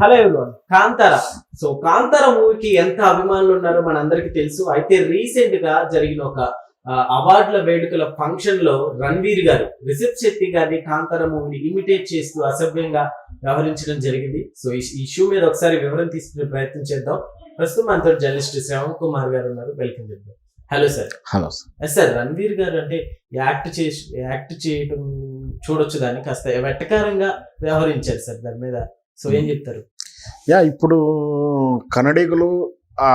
Hello everyone Kantara. So Kantara మూవీకి ఎంత అభిమానులు ఉన్నారో మనందరికీ తెలుసు. అయితే రీసెంట్గా జరిగిన ఒక అవార్డుల వేడుకల ఫంక్షన్లో రణ్వీర్ గారు రిషబ్ శెట్టి గారిని కాంతార మూవీని ఇమిటేట్ చేస్తూ అసభ్యంగా వ్యవహరించడం జరిగింది. సో ఈ ఇష్యూ మీద ఒకసారి వివరణ తీసుకునే ప్రయత్నం చేద్దాం. ప్రస్తుతం మనతో జర్నలిస్ట్ శ్రవణ్ కుమార్ గారు ఉన్నారు. వెల్కమ్ చెప్తాం hello sir. Hello yes sir Ranveer గారు అంటే యాక్ట్ చేసి యాక్ట్ చేయటం చూడొచ్చు దాన్ని. కాస్త వెటకారంగా వ్యవహరించారు సార్ దాని మీద. సో ఏం చెప్తారు? యా ఇప్పుడు కన్నడిగులు ఆ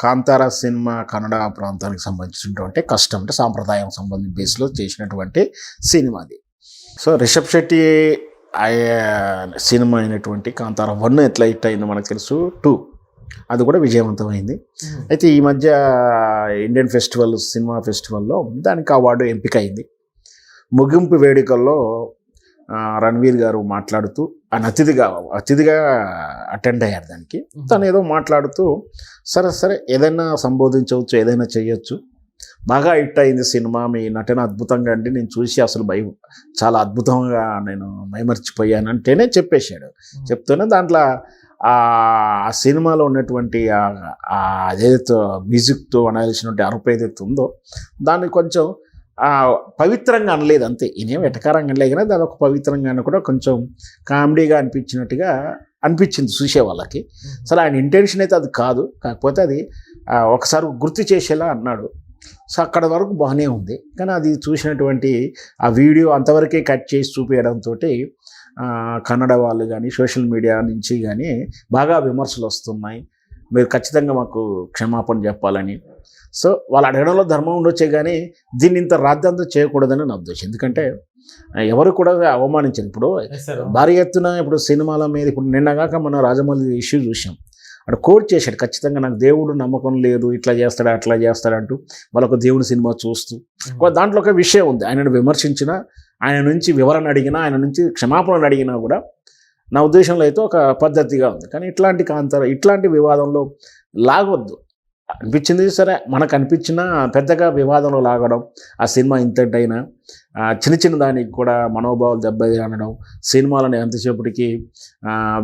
కాంతార సినిమా కన్నడ ప్రాంతానికి సంబంధించినటువంటి కష్టం అంటే సాంప్రదాయం సంబంధించిన బేస్లో చేసినటువంటి సినిమా అది సో రిషబ్ శెట్టి సినిమా అయినటువంటి కాంతార వన్ ఎట్లా హిట్ అయిందో మనకు తెలుసు టూ. అది కూడా విజయవంతమైంది. అయితే ఈ మధ్య ఇండియన్ ఫెస్టివల్ సినిమా ఫెస్టివల్లో దానికి అవార్డు ఎంపిక అయింది ముగింపు వేడుకల్లో రణ్వీర్ గారు మాట్లాడుతూ ఆయన అతిథిగా అతిథిగా అటెండ్ అయ్యారు దానికి. తను ఏదో మాట్లాడుతూ సరే సరే ఏదైనా సంబోధించవచ్చు ఏదైనా చేయొచ్చు. బాగా హిట్ అయింది సినిమా మీ నటన అద్భుతంగా అండి. నేను చూసి అసలు భయం చాలా అద్భుతంగా నేను మైమర్చిపోయాను అంటేనే చెప్పేశాడు చెప్తూనే దాంట్లో ఆ సినిమాలో ఉన్నటువంటి అదేదైతే మ్యూజిక్తో అనాల్సినటువంటి అరుపు ఏదైతే ఉందో దాన్ని కొంచెం పవిత్రంగా అనలేదు అంతే. ఈయనేం వెటకారంగా అనలేదు కానీ దాని ఒక పవిత్రంగా అని కూడా కొంచెం కామెడీగా అనిపించినట్టుగా అనిపించింది చూసే వాళ్ళకి. సరే ఆయన ఇంటెన్షన్ అయితే అది కాదు. కాకపోతే అది ఒకసారి గుర్తు చేసేలా అన్నాడు. సో అక్కడ వరకు బాగానే ఉంది. కానీ అది చూసినటువంటి ఆ వీడియో అంతవరకే కట్ చేసి చూపించడంతో కన్నడ వాళ్ళు కానీ సోషల్ మీడియా నుంచి కానీ బాగా విమర్శలు వస్తున్నాయి. మీరు ఖచ్చితంగా మాకు క్షమాపణ చెప్పాలని సో వాళ్ళు అడగడంలో ధర్మం ఉండొచ్చే కానీ దీన్ని ఇంత రాద్ధాంతం చేయకూడదని నా ఉద్దేశం. ఎందుకంటే ఎవరు కూడా అవమానించారు. ఇప్పుడు. భారీ ఎత్తున ఇప్పుడు సినిమాల మీద ఇప్పుడు నిన్నగాక మన రాజమౌళి ఇష్యూ చూసాం అక్కడ కోట్ చేశాడు. ఖచ్చితంగా నాకు దేవుడు నమ్మకం లేదు. ఇట్లా చేస్తాడు అట్లా చేస్తాడంటూ వాళ్ళొక దేవుని సినిమా చూస్తూ ఒక దాంట్లో ఒక విషయం ఉంది. ఆయనను విమర్శించిన ఆయన నుంచి వివరణ అడిగినా ఆయన నుంచి క్షమాపణలు అడిగినా కూడా నా ఉద్దేశంలో అయితే ఒక పద్ధతిగా ఉంది. కానీ ఇట్లాంటి కాంతార ఇట్లాంటి వివాదంలో లాగొద్దు. అనిపించింది సరే మనకు అనిపించిన పెద్దగా వివాదంలో లాగడం ఆ సినిమా ఇంతటైనా చిన్న చిన్న దానికి కూడా మనోభావాలు దెబ్బ అనడం సినిమాలను ఎంతసేపటికి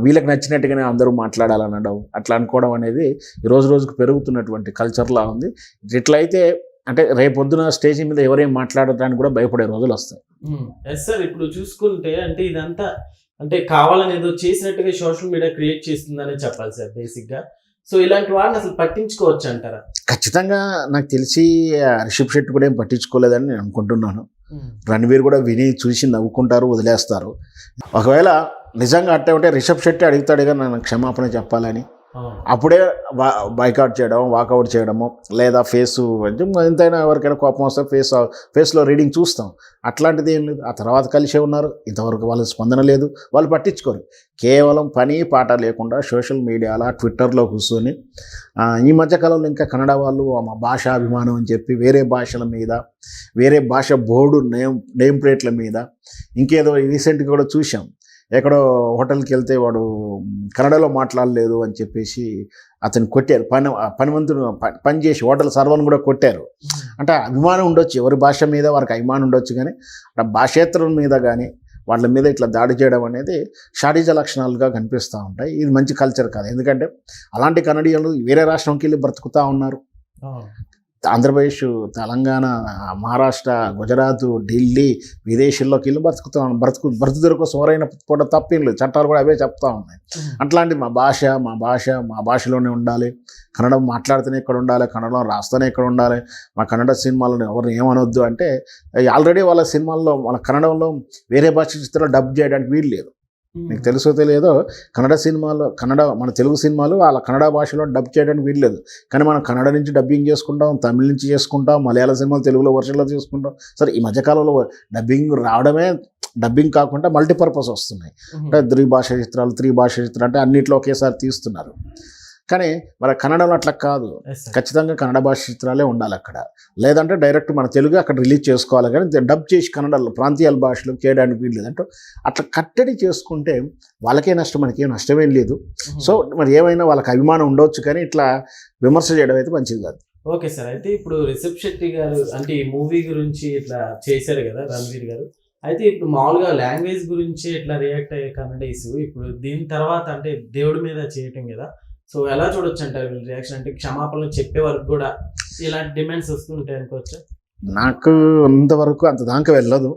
వీళ్ళకి నచ్చినట్టుగానే అందరూ మాట్లాడాలనడం అట్లా అనుకోవడం అనేది రోజు రోజుకు పెరుగుతున్నటువంటి కల్చర్లా ఉంది. ఇట్లయితే అంటే రేపొద్దున స్టేజ్ మీద ఎవరేం మాట్లాడటానికి కూడా భయపడే రోజులు వస్తాయి. ఎస్ సార్ ఇప్పుడు చూసుకుంటే అంటే ఇదంతా అంటే కావాలని ఏదో చేసినట్టుగా సోషల్ మీడియా క్రియేట్ చేస్తుందనే చెప్పాలి సార్ బేసిక్గా సో ఇలాంటి వాడిని అసలు పట్టించుకోవచ్చు అంటారా? ఖచ్చితంగా నాకు తెలిసి రిషబ్ శెట్టి కూడా ఏం పట్టించుకోలేదని నేను అనుకుంటున్నాను. రణవీర్ కూడా విని చూసి నవ్వుకుంటారు వదిలేస్తారు. ఒకవేళ నిజంగా అట్టే ఉంటే రిషబ్ శెట్టి అడుగుతాడుగా నన్ను క్షమాపణ చెప్పాలని. అప్పుడే బైకౌట్ చేయడం వాకౌట్ చేయడము లేదా ఫేస్ ఎంతైనా ఎవరికైనా కోపం వస్తే ఫేస్ ఫేస్లో రీడింగ్ చూస్తాం. అట్లాంటిది ఏం లేదు. ఆ తర్వాత కలిసే ఉన్నారు. ఇంతవరకు వాళ్ళ స్పందన లేదు. వాళ్ళు పట్టించుకోరు. కేవలం పని పాట లేకుండా సోషల్ మీడియాలో ట్విట్టర్లో కూర్చొని ఈ మధ్యకాలంలో ఇంకా కన్నడ వాళ్ళు మా భాష అభిమానం అని చెప్పి వేరే భాషల మీద వేరే భాష బోర్డు నేమ్ నేమ్ ప్లేట్ల మీద ఇంకేదో రీసెంట్గా కూడా చూసాం ఎక్కడో హోటల్కి వెళ్తే వాడు కన్నడలో మాట్లాడలేదు అని చెప్పేసి అతను కొట్టారు. పని పనిమంతుడు ప- పని చేసి హోటల్ సర్వర్ని కూడా కొట్టారు. అంటే అభిమానం ఉండొచ్చు ఎవరి భాష మీద వారికి అభిమానం ఉండొచ్చు కానీ ఆ భాషేతరుల మీద కానీ వాళ్ళ మీద ఇట్లా దాడి చేయడం అనేది షాడీజ లక్షణాలుగా కనిపిస్తూ ఉంటాయి. ఇది మంచి కల్చర్ కాదు. ఎందుకంటే అలాంటి కన్నడియన్లు వేరే రాష్ట్రంకి వెళ్ళి బ్రతుకుతూ ఉన్నారు. ఆంధ్రప్రదేశ్ తెలంగాణ మహారాష్ట్ర గుజరాత్ ఢిల్లీ విదేశీల్లోకి వెళ్ళి బ్రతుకుతా బ్రతుకు బ్రతుకు కోసం ఎవరైనా కూడా తప్పేం లేదు. చట్టాలు కూడా అవే చెప్తా ఉన్నాయి. అట్లాంటి మా భాష మా భాష మా భాషలోనే ఉండాలి. కన్నడం మాట్లాడితేనే ఇక్కడ ఉండాలి కన్నడం రాస్తేనే ఇక్కడ ఉండాలి. మా కన్నడ సినిమాలను ఎవరిని ఏమనొద్దు అంటే ఆల్రెడీ వాళ్ళ సినిమాల్లో వాళ్ళ కన్నడంలో వేరే భాష చిత్రాలు డబ్ చేయడానికి వీలు లేదు. మీకు తెలుసో తెలియదో కన్నడ సినిమాలు కన్నడ మన తెలుగు సినిమాలు వాళ్ళ కన్నడ భాషలో డబ్ చేయడానికి వీల్లేదు. కానీ మనం కన్నడ నుంచి డబ్బింగ్ చేసుకుంటాం తమిళ నుంచి చేసుకుంటాం మలయాళ సినిమాలు తెలుగులో వర్షన్లో చేసుకుంటాం సరే ఈ మధ్యకాలంలో డబ్బింగ్ రావడమే డబ్బింగ్ కాకుండా మల్టీపర్పస్ వస్తున్నాయి. అంటే ద్విభాష చిత్రాలు త్రిభాష చిత్రాలు అంటే అన్నిట్లో ఒకేసారి తీస్తున్నారు. కానీ మరి కన్నడలో అట్లా కాదు. ఖచ్చితంగా కన్నడ భాష చిత్రాలే ఉండాలి అక్కడ. లేదంటే డైరెక్ట్ మన తెలుగు అక్కడ రిలీజ్ చేసుకోవాలి కానీ డబ్ చేసి కన్నడలో ప్రాంతీయాల భాషలో చేయడానికి వీలు లేదంటే అట్లా కట్టడి చేసుకుంటే వాళ్ళకే నష్టం మనకేం నష్టమేం లేదు. సో మరి ఏమైనా వాళ్ళకి అభిమానం ఉండొచ్చు కానీ ఇట్లా విమర్శ చేయడం అయితే మంచిది కాదు. ఓకే సార్ అయితే ఇప్పుడు రిషబ్ శెట్టి గారు అంటే ఈ మూవీ గురించి ఇట్లా చేశారు కదా రణవీర్ గారు. అయితే ఇప్పుడు మామూలుగా లాంగ్వేజ్ గురించి ఇట్లా రియాక్ట్ అయ్యే కన్నడీస్ ఇప్పుడు దీని తర్వాత అంటే దేవుడి మీద చేయటం కదా సో ఎలా చూడొచ్చు అంటారు వీళ్ళ రియాక్షన్ అంటే క్షమాపణలు చెప్పే వరకు కూడా ఇలాంటి డిమాండ్స్ వస్తుంటాయి అనుకోవచ్చు? నాకు అంతవరకు అంత దాకా వెళ్ళదు.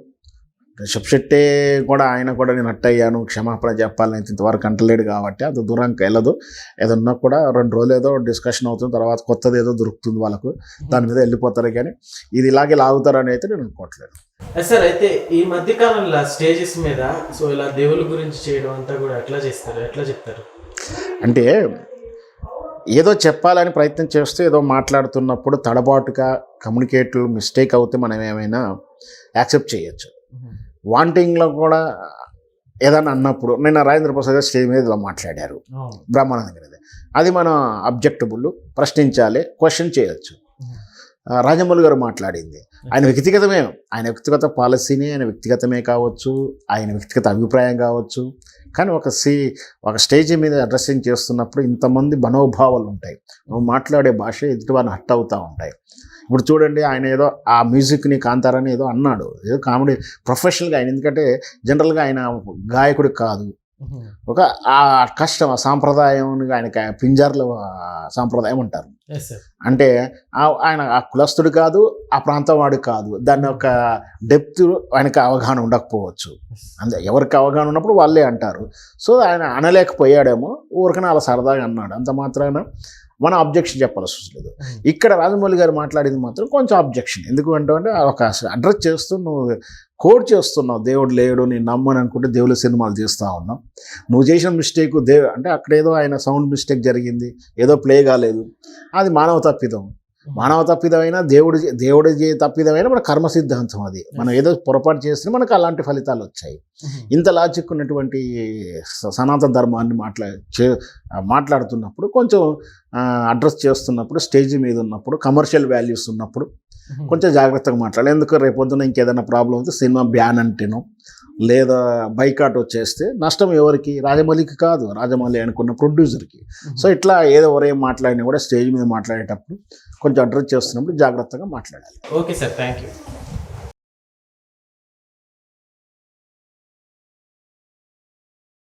రిషబ్ శెట్టే కూడా ఆయన కూడా నేను అట్ట అయ్యాను. క్షమాపణ చెప్పాలని ఇంతవరకు అంటలేడు కాబట్టి అంత దూరంకి వెళ్ళదు. ఏదన్నా కూడా రెండు రోజులు ఏదో డిస్కషన్ అవుతుంది తర్వాత కొత్తది ఏదో దొరుకుతుంది వాళ్ళకు. దాని మీద వెళ్ళిపోతారు కానీ ఇది ఇలాగే లాగుతారని అయితే నేను అనుకోవట్లేదు. సార్ అయితే ఈ మధ్య కాలంలో స్టేజెస్ మీద సో ఇలా దేవుళ్ళ గురించి చేయడం అంతా కూడా ఎట్లా చేస్తారు? ఎట్లా చెప్తారు? అంటే ఏదో చెప్పాలని ప్రయత్నం చేస్తూ ఏదో మాట్లాడుతున్నప్పుడు తడబాటుగా కమ్యూనికేట్ మిస్టేక్ అవుతే మనం ఏమైనా యాక్సెప్ట్ చేయొచ్చు. వాంటింగ్లో కూడా ఏదైనా అన్నప్పుడు నిన్న రాజేంద్ర ప్రసాద్ గారు స్టేజ్ మీద మాట్లాడారు. బ్రహ్మానంద గారి అది మనం అబ్జెక్టబుల్ ప్రశ్నించాలి క్వశ్చన్ చేయొచ్చు. రాజమౌళి గారు మాట్లాడింది. ఆయన వ్యక్తిగతమే ఆయన వ్యక్తిగత పాలసీని ఆయన వ్యక్తిగతమే కావచ్చు ఆయన వ్యక్తిగత అభిప్రాయం కావచ్చు కానీ ఒక సి ఒక స్టేజ్ మీద అడ్రస్సింగ్ చేస్తున్నప్పుడు ఇంతమంది మనోభావాలు ఉంటాయి. నువ్వు మాట్లాడే భాష ఎదుటివారిని హట్ అవుతూ ఉంటాయి. ఇప్పుడు చూడండి ఆయన ఏదో ఆ మ్యూజిక్ని కాంతారని ఏదో అన్నాడు. ఏదో కామెడీ ప్రొఫెషనల్గా ఆయన. ఎందుకంటే జనరల్గా ఆయన గాయకుడు కాదు. ఒక ఆ కష్టం ఆ సాంప్రదాయం ఆయనకి పింజార్ల సాంప్రదాయం అంటారు. అంటే ఆ- ఆయన ఆ కులస్తుడు కాదు ఆ ప్రాంతం వాడు కాదు. దాని యొక్క డెప్త్ ఆయనకి అవగాహన ఉండకపోవచ్చు. అంతే ఎవరికి అవగాహన ఉన్నప్పుడు వాళ్ళే అంటారు. సో ఆయన అనలేకపోయాడేమో ఊరికనే అలా సరదాగా అన్నాడు. అంత మాత్రాన మనం అబ్జెక్షన్ చెప్పాల్సి వస్తుంది ఇక్కడ రాజమౌళి గారు మాట్లాడింది మాత్రం కొంచెం అబ్జెక్షన్ ఎందుకు అంటే ఒక అడ్రస్ చేస్తూ నువ్వు కోడ్ చేస్తున్నావు. దేవుడు లేడు నేను నమ్మని అనుకుంటే దేవుళ్ళ సినిమాలు చేస్తూ ఉన్నాం. నువ్వు చేసిన మిస్టేక్ దేవు అంటే అక్కడ ఏదో ఆయన సౌండ్ మిస్టేక్ జరిగింది ఏదో ప్లే కాలేదు. అది మానవ తప్పిదం మానవ తప్పిదమైనా దేవుడు దేవుడి తప్పిదమైనా మన కర్మ సిద్ధాంతం అది. మనం ఏదో పొరపాటు చేస్తే మనకు అలాంటి ఫలితాలు వచ్చాయి. ఇంత లాజిక్ ఉన్నటువంటి సనాతన ధర్మాన్ని మాట్లా చే మాట్లాడుతున్నప్పుడు కొంచెం అడ్రస్ చేస్తున్నప్పుడు స్టేజ్ మీద ఉన్నప్పుడు కమర్షియల్ వాల్యూస్ ఉన్నప్పుడు కొంచెం జాగ్రత్తగా మాట్లాడాలి. ఎందుకు రేపొద్దున ఇంకేదైనా ప్రాబ్లం అయితే సినిమా బ్యాన్ అంటేనో లేదా బైకాట్ వచ్చేస్తే నష్టం ఎవరికి? రాజమౌళికి కాదు. రాజమౌళి అనుకున్న ప్రొడ్యూసర్కి. సో ఇట్లా ఏదో ఎవరేం మాట్లాడినా కూడా స్టేజ్ మీద మాట్లాడేటప్పుడు కొంచెం అడ్రస్ చేస్తున్నప్పుడు జాగ్రత్తగా మాట్లాడాలి. Okay sir. Thank you